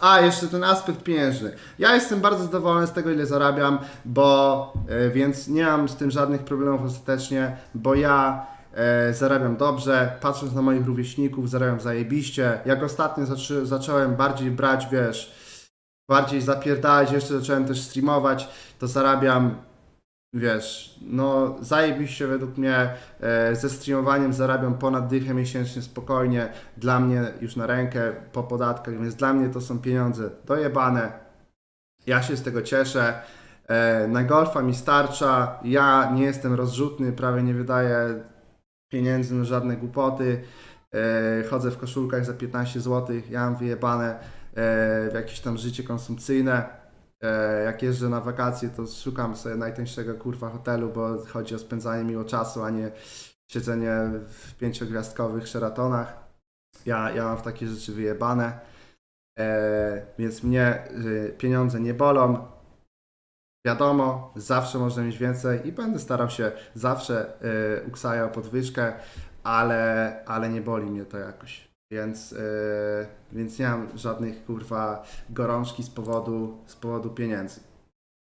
A, jeszcze ten aspekt pieniężny. Ja jestem bardzo zadowolony z tego, ile zarabiam, bo e, więc nie mam z tym żadnych problemów ostatecznie, bo ja e, zarabiam dobrze, patrząc na moich rówieśników, zarabiam zajebiście. Jak ostatnio zaczę, zacząłem bardziej brać, wiesz, bardziej zapierdalać, jeszcze zacząłem też streamować, to zarabiam wiesz, no zajebiście według mnie e, ze streamowaniem zarabiam ponad dychę miesięcznie spokojnie, dla mnie już na rękę po podatkach, więc dla mnie to są pieniądze dojebane, ja się z tego cieszę, e, na golfa mi starcza, ja nie jestem rozrzutny, prawie nie wydaję pieniędzy na żadne głupoty, e, chodzę w koszulkach za 15 zł, ja mam wyjebane e, w jakieś tam życie konsumpcyjne, jak jeżdżę na wakacje, to szukam sobie najtańszego kurwa hotelu, bo chodzi o spędzanie miło czasu, a nie siedzenie w pięciogwiazdkowych Sheratonach. Ja, ja mam w takie rzeczy wyjebane, e, więc mnie y, pieniądze nie bolą. Wiadomo, zawsze można mieć więcej i będę starał się zawsze y, Uksaja o podwyżkę, ale, ale nie boli mnie to jakoś. Więc, yy, więc nie mam żadnych kurwa gorączki z powodu, z powodu pieniędzy.